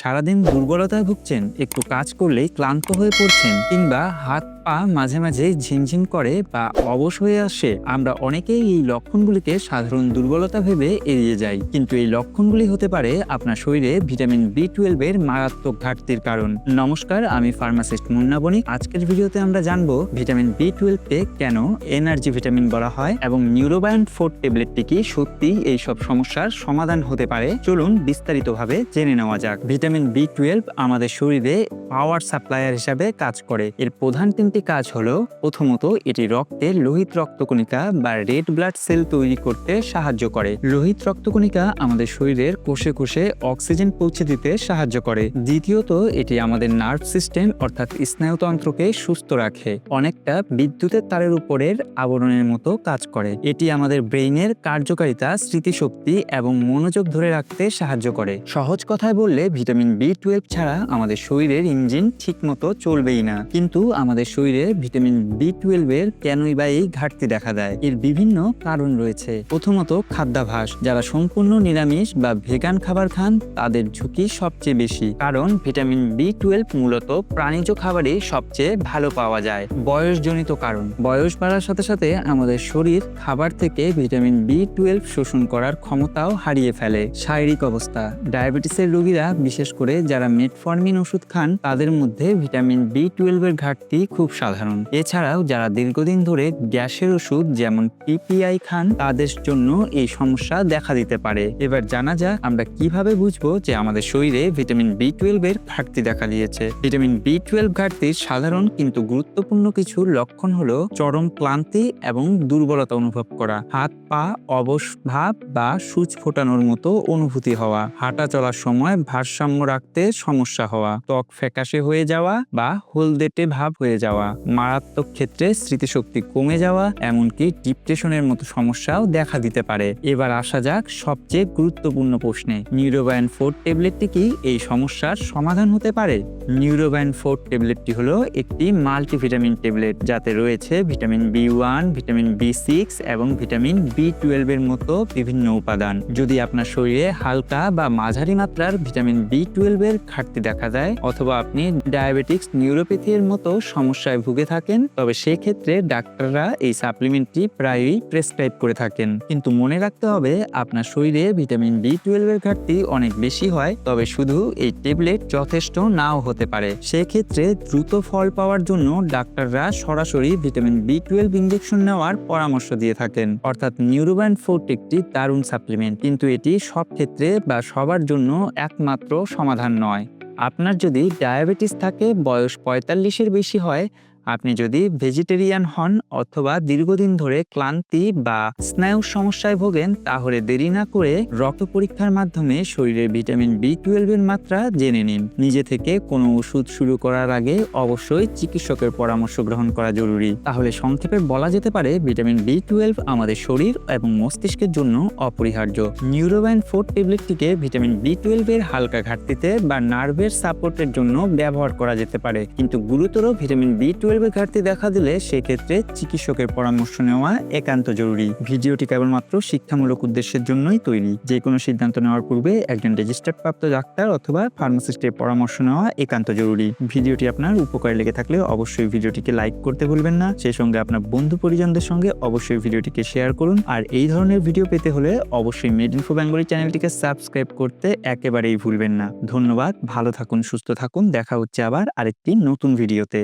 সারাদিন দুর্বলতায় ভুগছেন, একটু কাজ করলেই ক্লান্ত হয়ে পড়ছেন, কিংবা হাত পা মাঝে মাঝে ঝিমঝিম করে বা অবশ হয়ে আসে। আমরা অনেকেই এই লক্ষণগুলিকে সাধারণ দুর্বলতা ভেবে এড়িয়ে যাই। কিন্তু এই লক্ষণগুলি হতে পারে আপনার শরীরে ভিটামিন বি টুয়েলভের মারাত্মক ঘাটতির কারণ। নমস্কার, আমি ফার্মাসিস্ট মুন্না বণিক। আজকের ভিডিওতে আমরা জানব ভিটামিন বি টুয়েলভকে কেন এনার্জি ভিটামিন বলা হয় এবং নিউরোবায়ন ফোর ট্যাবলেটটি কি সত্যি এই সব সমস্যার সমাধান হতে পারে? চলুন বিস্তারিতভাবে জেনে নেওয়া যাক। ভিটামিন বি টুয়েলভ আমাদের শরীরে পাওয়ার সাপ্লায়ার হিসাবে কাজ করে। এর প্রধান তিনটি কাজ হলো, প্রথমত, এটি রক্তে লোহিত রক্তকণিকা বা রেড ব্লাড সেল তৈরি করতে সাহায্য করে। লোহিত রক্তকণিকা আমাদের শরীরের কোষে কোষে অক্সিজেন পৌঁছে দিতে সাহায্য করে। দ্বিতীয়ত, এটি আমাদের নার্ভ সিস্টেম, অর্থাৎ স্নায়ুতন্ত্রকে সুস্থ রাখে। অনেকটা বিদ্যুতের তারের উপরের আবরণের মতো কাজ করে। এটি আমাদের ব্রেইনের কার্যকারিতা, স্মৃতিশক্তি এবং মনোযোগ ধরে রাখতে সাহায্য করে। সহজ কথায় বললে, ভিটামিন বি টুয়েলভ ছাড়া আমাদের শরীরের ইঞ্জিন ঠিকমতো চলবেই না। কিন্তু আমাদের শরীরে ভিটামিন বি টুয়েলভের কেনই বা এই ঘাটতি দেখা দেয়। এর বিভিন্ন কারণ রয়েছে। প্রথমত খাদ্যাভাস। যারা সম্পূর্ণ নিরামিষ বা ভেগান খাবার খান, তাদের ঝুঁকি সবচেয়ে বেশি। কারণ ভিটামিন বি টুয়েলভ মূলত প্রাণীজ খাবারে সবচেয়ে ভালো পাওয়া যায়। বয়সজনিত কারণ। বয়স বাড়ার সাথে সাথে আমাদের শরীর খাবার থেকে ভিটামিন বি টুয়েলভ শোষণ করার ক্ষমতাও হারিয়ে ফেলে। শারীরিক অবস্থা। ডায়াবেটিসের রোগীরা, বিশেষ করে যারা মেটফর্মিন ওষুধ খান তাদের মধ্যে ভিটামিন বি টুয়েলভের ঘাটতি খুব সাধারণ। এছাড়াও যারা দীর্ঘদিন ধরে গ্যাসের ওষুধ যেমন পিপিআই খান, তাদের জন্য এই সমস্যা দেখা দিতে পারে। এবার জানা যাক আমরা কীভাবে বুঝব যে আমাদের শরীরে ভিটামিন বি টুয়েলভের ঘাটতি দেখা দিয়েছে। ভিটামিন বি টুয়েলভ ঘাটতির সাধারণ কিন্তু গুরুত্বপূর্ণ কিছু লক্ষণ হলো চরম ক্লান্তি এবং দুর্বলতা অনুভব করা, হাত পা অবশ ভাব বা সুচ ফোটানোর মতো অনুভূতি হওয়া, হাঁটা চলার সময় ভারসাম্য রাখতে সমস্যা হওয়া, ত্বক ফ্যাকাশে হয়ে যাওয়া বা হলদেটে ভাব হয়ে যাওয়া। মারাত্মক ক্ষেত্রে স্মৃতিশক্তি কমে যাওয়া, এমনকি ডিপ্রেশনের মতো সমস্যাও দেখা দিতে পারে। এবার আসা যাক সবচেয়ে গুরুত্বপূর্ণ প্রশ্নে। নিউরোবায়ন ফোর ট্যাবলেটটি কি এই সমস্যার সমাধান হতে পারে? নিউরোবায়ন ফোর ট্যাবলেটটি হলো একটি মাল্টিভিটামিন ট্যাবলেট, যাতে রয়েছে vitamin B one, vitamin B six এবং ভিটামিন বি টুয়েলভের মতো বিভিন্ন উপাদান। যদি আপনার শরীরে হালকা বা মাঝারি মাত্রার ভিটামিন বি টুয়েলভের ঘাটতি দেখা যায়, অথবা আপনি ডায়াবেটিক্স নিউরোপ্যাথির মতো সমস্যায় ভুগে থাকেন, তবে সেক্ষেত্রে ডাক্তাররা এই সাপ্লিমেন্টটি প্রায়ই প্রেসক্রাইব করে থাকেন। কিন্তু মনে রাখতে হবে, আপনার শরীরে ভিটামিন বি টুয়েলভের ঘাটতি অনেক বেশি হয়, তবে শুধু এই ট্যাবলেট যথেষ্ট নাও হতে পারে। সেক্ষেত্রে দ্রুত ফল পাওয়ার জন্য ডাক্তাররা সরাসরি ভিটামিন বি টুয়েলভ ইঞ্জেকশন নেওয়ার পরামর্শ দিয়ে থাকেন। অর্থাৎ নিউরোব্যান্ড ফোর্ট একটি দারুণ সাপ্লিমেন্ট কিন্তু এটি সব ক্ষেত্রে বা সবার জন্য একমাত্র সমাধান নয়। আপনার যদি ডায়াবেটিস থাকে বয়স পঁয়তাল্লিশের বেশি হয় আপনি যদি ভেজিটেরিয়ান হন অথবা দীর্ঘদিন ধরে ক্লান্তি বা স্নায়ুর সমস্যায় ভোগেন, তাহলে দেরি না করে রক্ত পরীক্ষার মাধ্যমে শরীরের ভিটামিন বি টুয়েলভের মাত্রা জেনে নিন। নিজে থেকে কোনো ওষুধ শুরু করার আগে অবশ্যই চিকিৎসকের পরামর্শ গ্রহণ করা জরুরি। তাহলে সংক্ষেপে বলা যেতে পারে, ভিটামিন বি টুয়েলভ আমাদের শরীর এবং মস্তিষ্কের জন্য অপরিহার্য। নিউরোব্যান্ড ফোর ট্যাবলেটটিকে ভিটামিন বি টুয়েলভের হালকা ঘাটতিতে বা নার্ভের সাপোর্টের জন্য ব্যবহার করা যেতে পারে। কিন্তু গুরুতর ভিটামিন বি টুয়েলভের ঘাটতি দেখা দিলে সেক্ষেত্রে চিকিৎসকের পরামর্শ নেওয়া একান্ত জরুরি। ভিডিওটি কেবলমাত্র শিক্ষামূলক উদ্দেশ্যের জন্যই তৈরি। যে কোনো সিদ্ধান্ত নেওয়ার পূর্বে একজন রেজিস্টার্ড প্রাপ্ত ডাক্তার অথবা ফার্মাসিস্টের পরামর্শ নেওয়া একান্ত জরুরি। ভিডিওটি আপনার উপকারে লেগে থাকলে অবশ্যই ভিডিওটিকে লাইক করতে ভুলবেন না। সেই সঙ্গে আপনার বন্ধু পরিজনদের সঙ্গে অবশ্যই ভিডিওটিকে শেয়ার করুন। আর এই ধরনের ভিডিও পেতে হলে অবশ্যই মেড ইনফো বেঙ্গলি চ্যানেলটিকে সাবস্ক্রাইব করতে একেবারেই ভুলবেন না। ধন্যবাদ, ভালো থাকুন, সুস্থ থাকুন। দেখা হচ্ছে আবার আরেকটি নতুন ভিডিওতে।